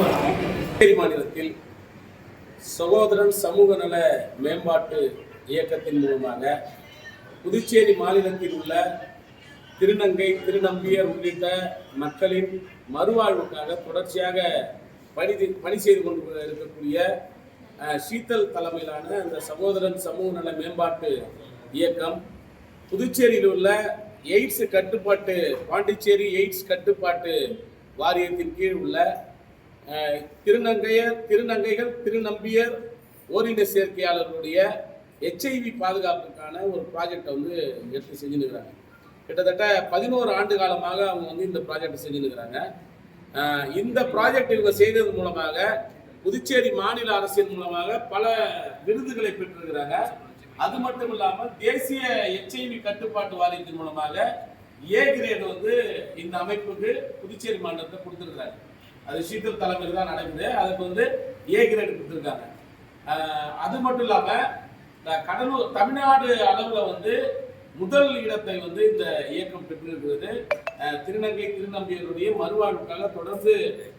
புதுச்சேரி மாநிலத்தில் சகோதரன் சமூக நல மேம்பாட்டு இயக்கத்தின் மூலமாக புதுச்சேரி மாநிலத்தில் உள்ள திருநங்கை திருநம்பியர் உள்ளிட்ட மக்களின் மறுவாழ்வுக்காக தொடர்ச்சியாக பணி பணி செய்து கொண்டு இருக்கக்கூடிய சீத்தல் தலைமையிலான அந்த சகோதரன் சமூக நல மேம்பாட்டு இயக்கம் புதுச்சேரியில் உள்ள எய்ட்ஸ் கட்டுப்பாட்டு பாண்டிச்சேரி எய்ட்ஸ் கட்டுப்பாட்டு வாரியத்தின் கீழ் உள்ள திருநங்கையர் திருநங்கைகள் திருநம்பியர் ஓரின சேர்க்கையாளர்களுடைய ஹெச்ஐவி பாதுகாப்புக்கான ஒரு ப்ராஜெக்டை வந்து எடுத்து செஞ்சுருக்கிறாங்க கிட்டத்தட்ட பதினோரு ஆண்டு காலமாக அவங்க வந்து இந்த ப்ராஜெக்டை செஞ்சுருக்கிறாங்க இந்த ப்ராஜெக்ட் இவங்க செய்தது மூலமாக புதுச்சேரி மாநில அரசின் மூலமாக பல விருதுகளை பெற்றிருக்கிறாங்க. அது மட்டும் இல்லாமல் தேசிய எச்ஐவி கட்டுப்பாட்டு வாரியத்தின் மூலமாக ஏ கிரேடு வந்து இந்த அமைப்புக்கு புதுச்சேரி மாநிலத்தை கொடுத்துருக்குறாங்க. அது சீத்தல் தலைமையில் தான் நடக்குது. அதுக்கு வந்து ஏ கிரேடு கொடுத்துருக்காங்க. அது மட்டும் இல்லாமல் இந்த கடலூர் தமிழ்நாடு அளவில் வந்து முதல் இடத்தை வந்து இந்த இயக்கம் பெற்றிருக்கிறது. திருநங்கை திருநம்பியருடைய மறுவாழ்வுக்காக தொடர்ந்து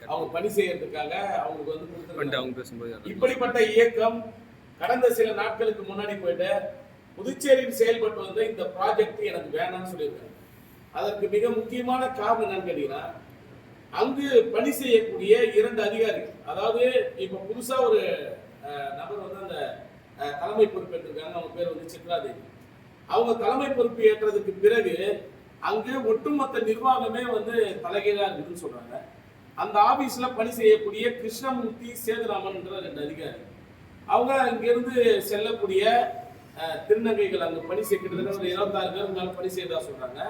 அவங்க பணி செய்யறதுக்காக அவங்களுக்கு வந்து. அவங்க பேசும்போது இப்படிப்பட்ட இயக்கம் கடந்த சில நாட்களுக்கு முன்னாடி போயிட்டு புதுச்சேரியில் செயல்பட்டு வந்த இந்த ப்ராஜெக்ட் எனக்கு வேணாம்னு சொல்லியிருக்காங்க. அதற்கு மிக முக்கியமான காரணம் என்னன்னு கேட்டீங்கன்னா அங்கு பணி செய்யக்கூடிய இரண்டு அதிகாரிகள். அதாவது இப்ப புதுசா ஒரு நபர் வந்து அந்த தலைமை பொறுப்பேற்றிருக்காங்க அவங்க பேர் வந்து சித்ராதேவி அவங்க தலைமை பொறுப்பு ஏற்றதுக்கு பிறகு அங்கு ஒட்டுமொத்த நிர்வாகமே வந்து தலைகீழா இருக்குதுன்னு சொல்றாங்க. அந்த ஆபீஸ்ல பணி செய்யக்கூடிய கிருஷ்ணமூர்த்தி சேதுராமன்ன்ற ரெண்டு அதிகாரி அவங்க அங்கிருந்து செல்லக்கூடிய திருநங்கைகள் அங்கே பணி செய்ய கிட்டத்தட்ட ஒரு இருபத்தாறு பேர் பணி செய்யறதா சொல்றாங்க.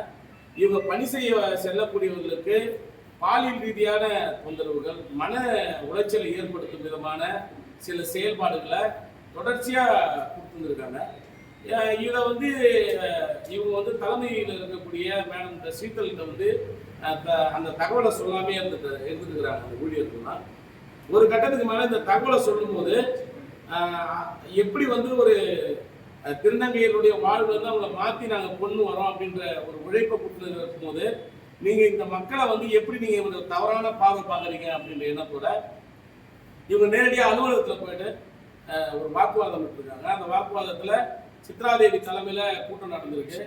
இவங்க பணி செய்ய செல்லக்கூடியவர்களுக்கு பாலியல் ரீதியான தொந்தரவுகள் மன உளைச்சலை ஏற்படுத்தும் விதமான சில செயல்பாடுகளை தொடர்ச்சியாக கொடுத்துருக்காங்க. இதை வந்து இவங்க வந்து தலைமையில் இருக்கக்கூடிய மேடம் இந்த சீத்தல்கிட்ட வந்து த- அந்த தகவலை சொல்லாமே இருந்துட்டு இருந்துருக்கிறாங்க அந்த ஊழியர்கள்லாம். ஒரு கட்டத்துக்கு மேலே இந்த தகவலை சொல்லும்போது எப்படி வந்து ஒரு திருநங்கையருடைய வாழ்வு வந்து அவங்கள மாற்றி நாங்கள் கொண்டு வரோம் அப்படின்ற ஒரு உழைப்பை கொடுத்து இருக்கும்போது நீங்க இந்த மக்களை வந்து எப்படி நீங்க இவங்க தவறான பார்வை பார்க்குறீங்க அப்படின்ற எண்ணத்தோட இவங்க நேரடியாக அலுவலகத்துல போயிட்டு ஒரு வாக்குவாதம் இருக்காங்க அந்த வாக்குவாதத்துல சித்ராதேவி தலைமையில கூட்டம் நடந்திருக்கு.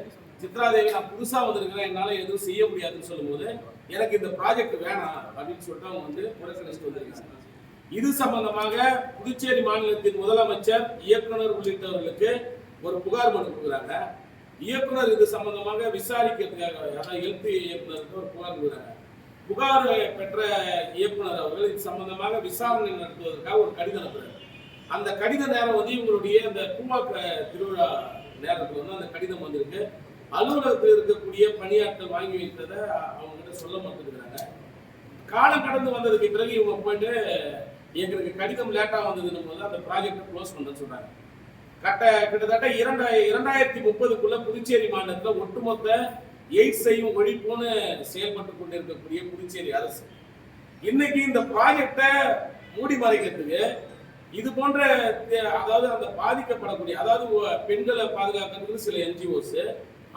சித்ராதேவி நான் புதுசா வந்திருக்கிறேன். என்னால எதுவும் செய்ய முடியாதுன்னு சொல்லும்போது எனக்கு இந்த ப்ராஜெக்ட் வேணாம் அப்படின்னு சொல்லிட்டு அவங்க வந்து புறக்கணிச்சுட்டு வந்திருக்காங்க. இது சம்பந்தமாக புதுச்சேரி மாநிலத்தின் முதலமைச்சர் இயக்குனர் உள்ளிட்டவர்களுக்கு ஒரு புகார் மனு கொடுக்குறாங்க. இயக்குனர் இது சம்பந்தமாக விசாரிக்கிறதுக்காக அதாவது எழுத்து இயக்குனருக்கு ஒரு புகார் கொடுக்குறாங்க. புகார் பெற்ற இயக்குனர் அவர்கள் இது சம்பந்தமாக விசாரணை நடத்துவதற்காக ஒரு கடிதம் அனுப்புறாரு அந்த கடித நேரம் வந்து இவங்களுடைய அந்த பூமாக்க திருவிழா நேரத்தில் வந்து அந்த கடிதம் வந்திருக்கு. அலுவலகத்தில் இருக்கக்கூடிய பணியாட்கள் வாங்கி வைத்ததை அவங்க கிட்ட சொல்ல மாட்டேங்கிறாங்க காலம் கடந்து வந்ததுக்கு பிறகு இவங்க போயிட்டு எங்களுக்கு கடிதம் லேட்டாக வந்ததுன்னு போது அந்த ப்ராஜெக்டை க்ளோஸ் பண்ண சொல்றாங்க. கட்ட கிட்டத்தட்ட இரண்டாய இரண்டாயிரத்தி முப்பதுக்குள்ள புதுச்சேரி மாநிலத்தில் ஒட்டுமொத்த எய்ட்ஸையும் ஒழிப்புன்னு செயல்பட்டு கொண்டிருக்கக்கூடிய புதுச்சேரி அரசு. இன்னைக்கு இந்த ப்ராஜெக்டை மூடி மறைக்கிறதுக்கு இது போன்ற அதாவது அந்த பாதிக்கப்படக்கூடிய அதாவது பெண்களை பாதுகாக்கிறதுக்கு சில என்ஜிஓஸ்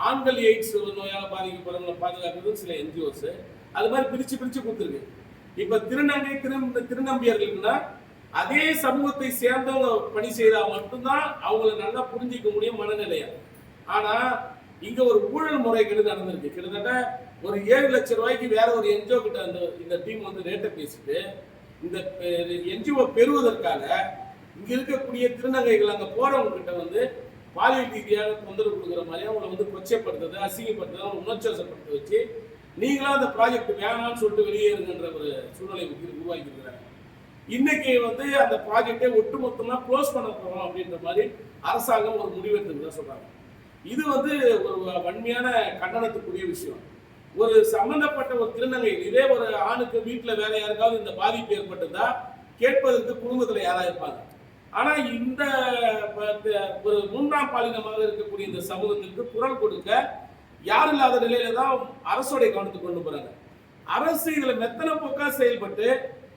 ஆண்கள் எய்ட்ஸ் நோயால் பாதிக்கப்படுறவங்களை பாதுகாக்கிறதுக்கு சில என்ஜிஓஸ் அது மாதிரி பிரித்து பிரித்து கொடுத்துருக்கு. இப்போ திருநங்கை திரு திருநம்பியர்களுக்குன்னா அதே சமூகத்தை சேர்ந்தவங்க பணி செய்தா மட்டும்தான் அவங்கள நல்லா புரிஞ்சிக்க முடியும் மனநிலையா. ஆனா இங்க ஒரு ஊழல் முறைகேடு நடந்திருக்கு. கிட்டத்தட்ட ஒரு ஏழு லட்சம் ரூபாய்க்கு வேற ஒரு என்ஜிஓ கிட்ட அந்த இந்த டீம் வந்து ரேட்டை பேசிட்டு இந்த என்ஜிஓ பெறுவதற்காக இங்க இருக்கக்கூடிய திருநங்கைகள் அங்க போறவங்க கிட்ட வந்து பாலியல் ரீதியாக தொந்தரவு கொடுக்குற மாதிரி அவங்களை வந்து கொச்சைப்படுத்துறது அசிங்கப்படுத்துறது அவங்களை வச்சு நீங்களா அந்த ப்ராஜெக்ட் வேணாம்னு சொல்லிட்டு வெளியேறுங்கன்ற ஒரு சூழ்நிலை உருவாக்கி இருக்கிறாங்க இன்னைக்கு வந்து அந்த ப்ராஜெக்டை ஒட்டுமொத்தமாக க்ளோஸ் பண்ண போகிறோம் அப்படின்ற மாதிரி அரசாங்கம் ஒரு முடிவெடுத்துக்கிறதா சொல்கிறாங்க இது வந்து ஒரு வன்மையான கண்டனத்துக்குரிய விஷயம். ஒரு சம்பந்தப்பட்ட ஒரு திருநங்கை இதே ஒரு ஆணுக்கு வீட்டில் வேற யாருக்காவது இந்த பாதிப்பு ஏற்பட்டிருந்தா கேட்பதற்கு குடும்பத்தில் யாராக இருப்பாங்க? ஆனால் இந்த ஒரு மூன்றாம் பாலினமாக இருக்கக்கூடிய இந்த சமூகத்திற்கு குரல் கொடுக்க யாரும் இல்லாத நிலையில தான் அரசோடைய கவனத்துக்கு கொண்டு போறாங்க. அரசு இதில் மெத்தன போக்கா செயல்பட்டு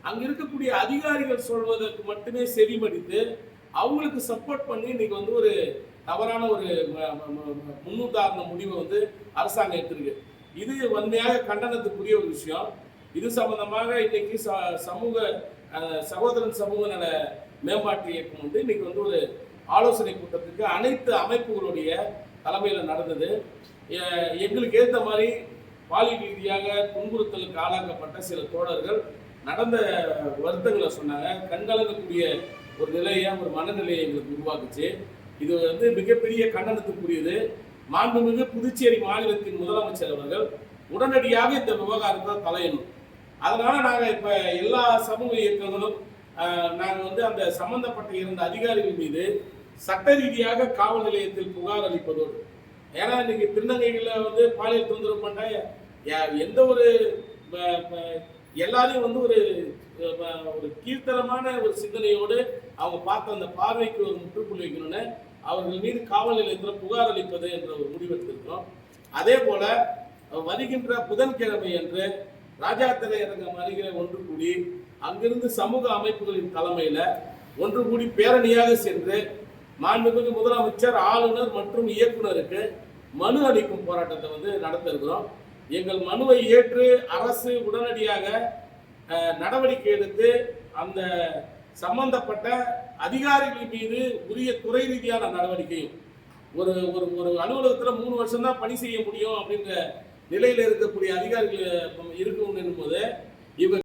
அங்க இருக்கக்கூடிய அதிகாரிகள் சொல்வதற்கு மட்டுமே செவிமடித்து அவங்களுக்கு சப்போர்ட் பண்ணி இன்னைக்கு வந்து ஒரு தவறான ஒரு முன்னுதாரண முடிவை வந்து அரசாங்கம் எடுத்திருக்கு. இது வன்மையாக கண்டனத்துக்குரிய ஒரு விஷயம். இது சம்பந்தமாக இன்னைக்கு ச- சமூக சகோதரன் சமூக நல மேம்பாட்டு இயக்கம் வந்து இன்னைக்கு வந்து ஒரு ஆலோசனை கூட்டத்துக்கு அனைத்து அமைப்புகளுடைய தலைமையில் நடந்தது. எங்களுக்கு ஏற்ற மாதிரி பாலியல் ரீதியாக துன்புறுத்தலுக்கு ஆளாக்கப்பட்ட சில தோழர்கள் நடந்த வருத்தங்களை சொன்னாங்க. கண்கலங்கக்கூடிய ஒரு நிலையை ஒரு மனநிலையை எங்களுக்கு உருவாக்குச்சு. இது வந்து மிகப்பெரிய கண்டனத்துக்குரியது. மாண்புமிகு புதுச்சேரி மாநிலத்தின் முதலமைச்சர் அவர்கள் உடனடியாக இந்த விவகாரத்தை தலையணும் அதனால நாங்கள் இப்ப எல்லா சமூக இயக்கங்களும் நாங்கள் வந்து அந்த சம்பந்தப்பட்ட இருந்த அதிகாரிகள் மீது சட்ட ரீதியாக காவல் நிலையத்தில் புகார் அளிப்பதோடு ஏன்னா இன்னைக்கு திருநங்கைகள்ல வந்து பாலியல் தொந்தரவு பண்ண எந்த ஒரு ப- ப- எல்லாரையும் வந்து ஒரு ஒரு கீழ்த்தரமான ஒரு சிந்தனையோடு அவங்க பார்த்த அந்த பார்வைக்கு ஒரு முற்றுப்புள்ளி வைக்கணும்னு அவர்கள் மீது காவல் நிலையத்தில் புகார் அளிப்பது என்ற ஒரு முடிவெடுத்திருக்கிறோம் அதே போல வருகின்ற புதன்கிழமை அன்று ராஜா திரையரங்கம் அருகில ஒன்று கூடி அங்கிருந்து சமூக அமைப்புகளின் தலைமையில ஒன்று கூடி பேரணியாக சென்று மாண்புமிகு முதலமைச்சர் ஆளுநர் மற்றும் இயக்குனருக்கு மனு அளிக்கும் போராட்டத்தை வந்து நடத்த இருக்கிறோம் எங்கள் மனுவை ஏற்று அரசு உடனடியாக நடவடிக்கை எடுத்து அந்த சம்பந்தப்பட்ட அதிகாரிகள் மீது உரிய துறை ரீதியான நடவடிக்கையும் ஒரு ஒரு ஒரு அலுவலகத்தில் மூணு வருஷம் தான் பணி செய்ய முடியும் அப்படின்ற நிலையில் இருக்கக்கூடிய அதிகாரிகள் இருக்கும் போது இவங்க